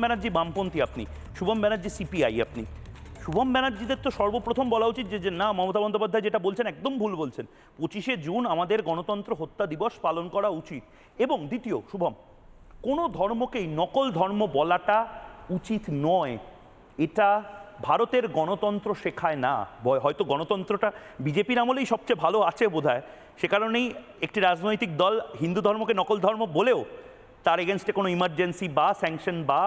ব্যানার্জি বামপন্থী আপনি, শুভম ব্যানার্জি সিপিআই আপনি। শুভম ব্যানার্জিদের তো সর্বপ্রথম বলা উচিত যে না, মমতা বন্দ্যোপাধ্যায় যেটা বলছেন, একদম ভুল বলছেন। পঁচিশে জুন আমাদের গণতন্ত্র হত্যা দিবস পালন করা উচিত। এবং দ্বিতীয়, শুভম, কোনো ধর্মকেই নকল ধর্ম বলাটা উচিত নয়। এটা ভারতের গণতন্ত্র শেখায় না। হয়তো গণতন্ত্রটা বিজেপির আমলেই সবচেয়ে ভালো আছে বোধহয়। সে কারণেই একটি রাজনৈতিক দল হিন্দু ধর্মকে নকল ধর্ম বলেও তার এগেনস্টে কোনো ইমার্জেন্সি বা স্যাংশন বা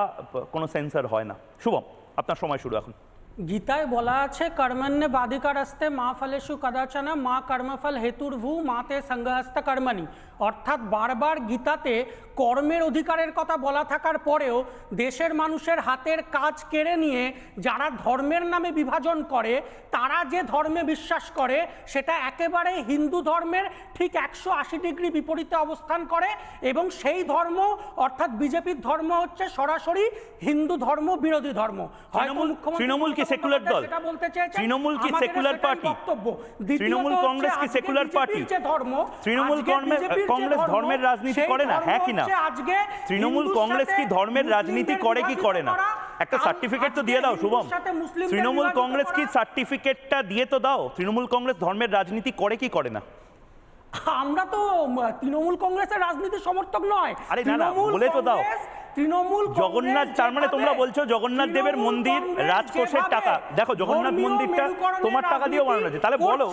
কোনো সেন্সার হয় না। শুভম, আপনার সময় শুরু এখন। গীতায় বলা আছে কর্মণ্য বাধিকারস্তে মা ফলেষু কদাচন মা কর্মফল হেতুর্ভু মাতে সংঘহস্ত কর্মণি। অর্থাৎ বারবার গীতাতে কর্মের অধিকারের কথা বলা থাকার পরেও দেশের মানুষের হাতের কাজ কেড়ে নিয়ে যারা ধর্মের নামে বিভাজন করে তারা যে ধর্মে বিশ্বাস করে সেটা একেবারে হিন্দু ধর্মের ঠিক একশো আশি ডিগ্রি বিপরীতে অবস্থান করে এবং সেই ধর্ম অর্থাৎ বিজেপির ধর্ম হচ্ছে সরাসরি হিন্দু ধর্ম বিরোধী ধর্ম। তৃণমূল- মুখ্যমন্ত্রী secular দল? তৃণমূল কি সেকুলার দ্বিতীয়ত তৃণমূল কংগ্রেস কি সেকুলার ধর্ম তৃণমূল কংগ্রেস- ধর্মের রাজনীতি করে না, হ্যাঁ কি না? তৃণমূল কংগ্রেস কি ধর্মের রাজনীতি করে কি করে না? একটা সার্টিফিকেট তো দিয়ে দাও শুভম। তৃণমূল কংগ্রেস কি সার্টিফিকেটটা দিয়ে তো দাও। তৃণমূল কংগ্রেস ধর্মের রাজনীতি করে কি করে না? আমরা তো তৃণমূল কংগ্রেসের রাজনীতির সমর্থক নয়। আরে না, না, বলে তো দাও। তৃণমূল জগন্নাথ তার মানে তোমরা বলছো জগন্নাথ দেবের মন্দির রাজকোষের টাকা। দেখো জগন্নাথ মন্দিরটা তোমার টাকা দিয়ে বানানো হয়েছে। তাহলে বলো।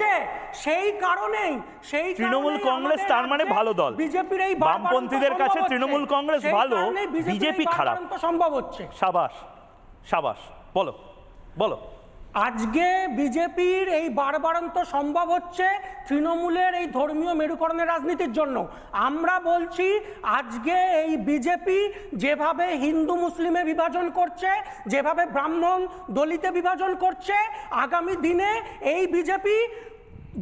সেই কারণেই সেই তৃণমূল কংগ্রেস তার মানে ভালো দল। বিজেপির এই বামপন্থীদের কাছে তৃণমূল কংগ্রেস ভালো, বিজেপি খারাপ। সম্ভব হচ্ছে। সাবাস সাবাস বলো বলো। আজকে বিজেপির এই বারবারন্ত সম্ভব হচ্ছে তৃণমূলের এই ধর্মীয় মেরুকরণের রাজনীতির জন্য। আমরা বলছি আজকে এই বিজেপি যেভাবে হিন্দু মুসলিমে বিভাজন করছে, যেভাবে ব্রাহ্মণ দলিতে বিভাজন করছে, আগামী দিনে এই বিজেপি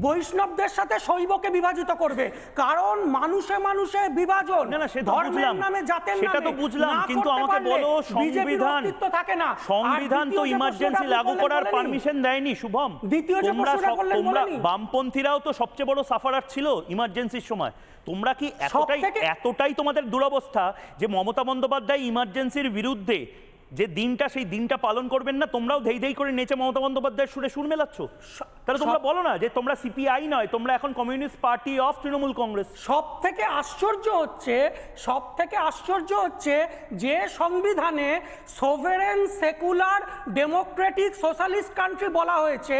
বৈষ্ণবদের সাথে শৈবকে বিভাজিত করবে। কারণ মানুষে মানুষে বিভাজন। না, না, সে তো ধর্মের নামে জাতের সেটা তো বুঝলাম, কিন্তু আমাকে বলো, সংবিধান- থাকে না। সংবিধান তো ইমার্জেন্সি লাগু করার পারমিশন দেয়নি শুভম। দ্বিতীয় যে তোমরা তোমরা বামপন্থীরাও তো সবচেয়ে বড় সাফারার ছিল ইমার্জেন্সির সময়। তোমরা কি এতটাই এতটাই তোমাদের দুরবস্থা যে মমতা বন্দ্যোপাধ্যায় ইমার্জেন্সির বিরুদ্ধে যে দিনটা সেই দিনটা পালন করবেন না তোমরাও ধেই ধেই করে নেচে মমতা বন্দ্যোপাধ্যায়ের সুরে সুর মেলাচ্ছ। তাহলে তোমরা বলো না যে তোমরা সিপিআই নয় তোমরা এখন communist party of Trinamool Congress সব থেকে আশ্চর্য হচ্ছে সব থেকে আশ্চর্য হচ্ছে যে সংবিধানে sovereign secular democratic socialist country বলা হয়েছে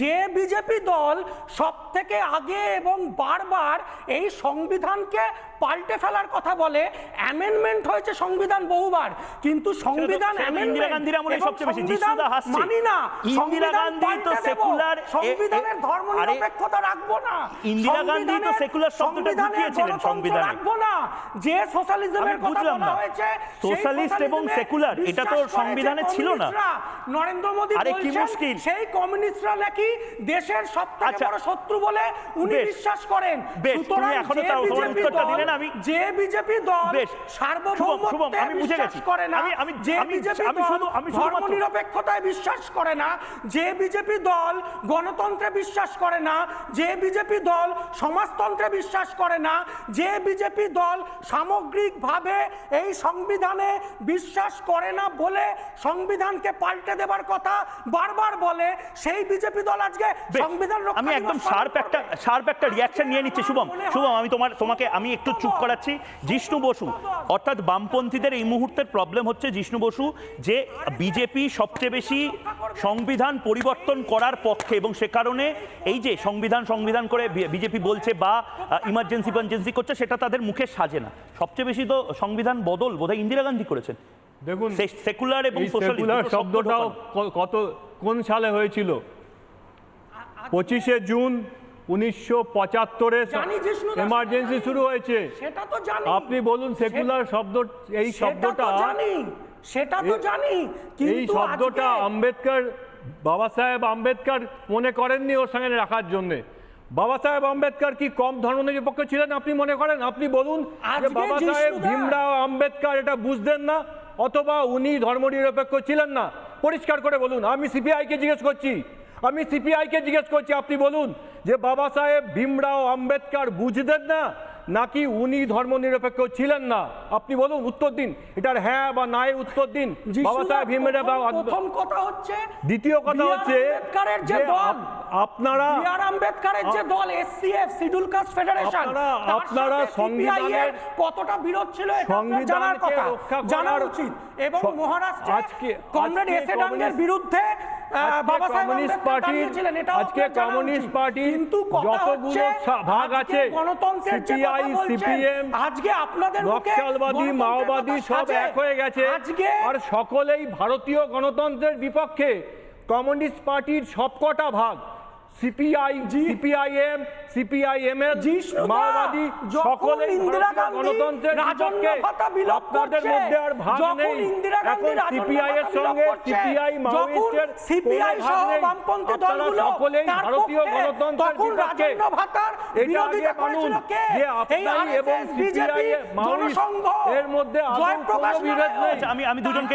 যে বিজেপি দল সব থেকে আগে এবং বারবার এই সংবিধানকে পাল্টে ফেলার কথা বলে অ্যামেন্ডমেন্ট হয়েছে সংবিধান বহুবার কিন্তু সংবিধান তো ইন্দিরা গান্ধীর আমলে সবচেয়ে বেশি। যিশুদা হাসছে। মানি না ইন্দিরা গান্ধী তো এ- সংবিধানের ধর্ম নিরপেক্ষতা রাখব না ইন্দিরা গান্ধী তো secular শব্দটা ঢুকিয়েছিলেন সংবিধানে। রাখব না যে সোশ্যালিজমের কথা বলা হয়েছে Socialist এবং socialism-এ এটা তো সংবিধানে ছিল না। নরেন্দ্র মোদি আরে কি মুশকিল। সেই কমিউনিস্টরা নাকি দেশের সব থেকে আচ্ছা। বড় শত্রু বলে উনি বিশ্বাস করেন সুতরাং এখনও তাও উত্তরটা দল- দিলে না, আমি- যে বিজেপি দল বেশ। সার্বভৌমত্বে আমি বুঝে গেছি। করে না আমি- আমি- যে বিজেপি আমি শুধু- আমি ধর্মনিরপেক্ষতায় বিশ্বাস করে না যে বিজেপি দল গণতন্ত্রে বিশ্বাস করে না যে বিজেপি দল সমাজতন্ত্রে বিশ্বাস করে না যে বিজেপি দল সামগ্রিকভাবে এই সংবিধানে বিশ্বাস করে না বলে সংবিধানকে পাল্টে দেবার কথা বারবার বলে সেই বিজেপি দল আজকে সংবিধান আমি একদম শার্প একটা। শার্প একটা রিয়াকশন নিয়ে নিচ্ছি শুভম শুভম আমি তোমার তোমাকে আমি একটু চুপ করাচ্ছি জিষ্ণু বসু অর্থাৎ বামপন্থীদের এই মুহূর্তের প্রবলেম হচ্ছে জিষ্ণু বসু যে বিজেপি সবচেয়ে বেশি সংবিধান পরিবর্তন করার পক্ষে এবং সে কারণে এই যে সংবিধান সংবিধান করে বিজেপি বলছে বা ইমার্জেন্সি ফার্জেন্সি করছে সেটা তাদের মুখে সাজে না। সবচেয়ে বেশি তো সংবিধান বদল বোধহয় ইন্দিরা গান্ধী করেছেন। দেখুন সেকুলার এবং সেকুলার শব্দটাও কত কোন সালে হয়েছিল? পঁচিশে জুন উনিশশো পঁচাত্তরে এমার্জেন্সি শুরু হয়েছে। সেটা তো জানি। আপনি বলুন সেকুলার শব্দ এই শব্দটা জানি। সেটা তো জানি। এই শব্দটা আম্বেদকর বাবা সাহেব আম্বেদকর মনে করেননি ওর সঙ্গে রাখার জন্যে। বাবা সাহেব আম্বেদকর কি কম ধর্মনিরপেক্ষ ছিলেন আপনি মনে করেন? আপনি বলুন যে বাবা সাহেব ভীমরাও আম্বেদকর এটা বুঝতেন না। অথবা উনি ধর্মনিরপেক্ষ ছিলেন না। পরিষ্কার করে বলুন। আমি সিপিআইকে জিজ্ঞেস করছি। আমি সিপিআইকে জিজ্ঞেস করছি আপনি বলুন যে বাবা সাহেব ভীমরাও আম্বেদকর বুঝতেন না নাকি উনি ধর্মনিরপেক্ষ ছিলেন না? আপনি বলুন উত্তর দিন। এটার হ্যাঁ বা নাই উত্তর দিন। বাবা সাহেব ভীমরাও প্রথম- কথা হচ্ছে দ্বিতীয় কথা হচ্ছে যে আপনারা আর আম্বেদকরের যে দল এসসিএফ শিডিউল কাস্ট ফেডারেশন আপনারা- সংবিধানের- কতটা বিরোধ ছিল এটা জানার কথা। জানা উচিত। এবং মহারাষ্ট্রে আজকে- কমরেড বিরুদ্ধে বাবা সাহেব পার্টির আজকে কমিউনিস্ট। পার্টির কিন্তু যতগুলো ভাগ আছে গণতন্ত্রের CPM, আজকে আপনাদের নকশালবাদী মাওবাদী সব এক হয়ে গেছে। আজকে আর সকলেই ভারতীয় গণতন্ত্রের বিপক্ষে কমিউনিস্ট পার্টির সবকটা ভাগ। সিপিআই সিপিআইএম সিপিআইএম এর মাওবাদী ইন্দিরা গান্ধী গণতন্ত্রের রাজন্য ভাতা বিলোপ করছে, মধ্যে আর ভাগ নেই। ইন্দিরা গান্ধী সিপিআই এর সঙ্গে সিপিআই কোনো ভাগ সহ। বামপন্থী দলগুলো সকলেই ভারতীয় গণতন্ত্রের তখন বিপক্ষে ভাতার বিরোধিতা করেছিল কে? এবং সিপিআই জনসংঘ, এর মধ্যে জয়প্রকাশ বিরোধ নেই। আচ্ছা, আমি আমি দুজনকে